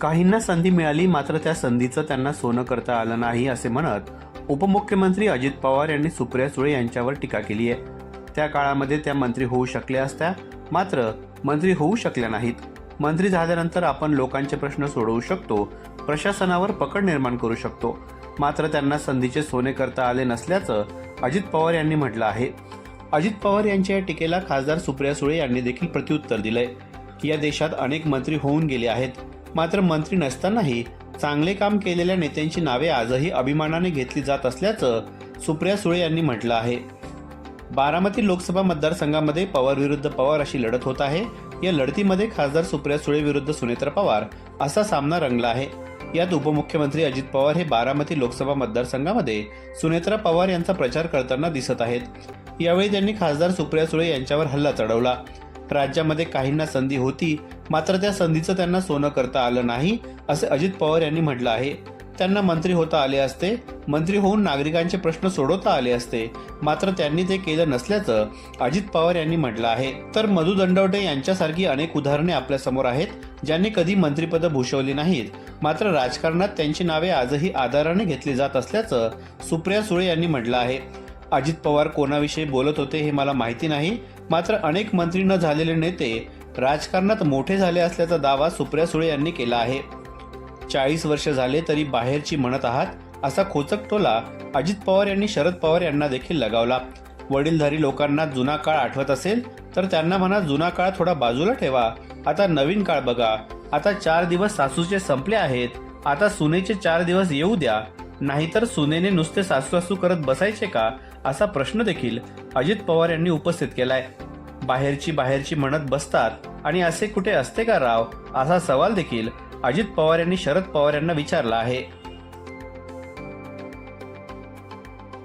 काहींना संधी मिळाली मात्र त्या संधीचं त्यांना सोनं करता आलं नाही असे म्हणत उपमुख्यमंत्री अजित पवार यांनी सुप्रिया सुळे यांच्यावर टीका केली आहे. त्या काळामध्ये त्या मंत्री होऊ शकल्या असत्या मात्र मंत्री होऊ शकल्या नाहीत. मंत्री झाल्यानंतर आपण लोकांचे प्रश्न सोडवू शकतो प्रशासनावर पकड निर्माण करू शकतो. मात्र त्यांना संधीचे सोने करता आले नसल्याचं अजित पवार यांनी म्हटलं आहे. अजित पवार यांच्या या टीकेला खासदार सुप्रिया सुळे यांनी देखील प्रत्युत्तर दिलंय. या देशात अनेक मंत्री होऊन गेले आहेत. मात्र मंत्री नसतानाही चांगले काम केलेल्या नेत्यांची नावे आजही अभिमानाने घेतली जात असल्याचं सुप्रिया सुळे यांनी म्हटलं आहे. बारामती लोकसभा मतदारसंघामध्ये पवार विरुद्ध पवार अशी लढत होत आहे. या लढतीमध्ये खासदार सुप्रिया सुळे विरुद्ध सुनेत्रा पवार असा सामना रंगला आहे. यात उपमुख्यमंत्री अजित पवार हे बारामती लोकसभा मतदारसंघामध्ये सुनेत्रा पवार यांचा प्रचार करताना दिसत आहेत. यावेळी त्यांनी खासदार सुप्रिया सुळे यांच्यावर हल्ला चढवला. राज्यामध्ये काहींना संधी होती मात्र त्या संधीचं त्यांना सोनं करता आलं नाही असे अजित पवार यांनी म्हटलं आहे. त्यांना मंत्री होता आले असते मंत्री होऊन नागरिकांचे प्रश्न सोडवता आले असते मात्र त्यांनी ते केलं नसल्याचं अजित पवार यांनी म्हटलं आहे. तर मधु दंडवटे यांच्यासारखी अनेक उदाहरणे आपल्यासमोर आहेत ज्यांनी कधी मंत्रिपदं भूषवली नाहीत मात्र राजकारणात त्यांची नावे आजही आदराने घेतली जात असल्याचं सुप्रिया सुळे यांनी म्हटलं आहे. अजित पवार कोणाविषयी बोलत होते हे मला माहिती नाही. मात्र अनेक मंत्री न झालेले नेते राजकारणात मोठे झाले असल्याचा दावा सुप्रिया सुळे यांनी केला आहे. चाळीस वर्ष झाले तरी बाहेरची म्हणत आहात असा खोचक टोला अजित पवार यांनी शरद पवार यांना देखील लगावला. वडीलधारी लोकांना जुना काळ आठवत असेल तर त्यांना म्हणा जुना काळ थोडा बाजूला ठेवा. आता नवीन काळ बघा. आता चार दिवस सासूचे संपले आहेत. आता सुनेचे चार दिवस येऊ द्या. नाहीतर सुनेने नुसते सासू सासू करत बसायचे का? असा प्रश्न देखील अजित पवार यांनी उपस्थित केलाय. बाहेरची बाहेरची म्हणत बसतात. आणि असे कुठे असते का राव? असा सवाल देखील अजित पवार यांनी शरद पवार यांना विचारला आहे.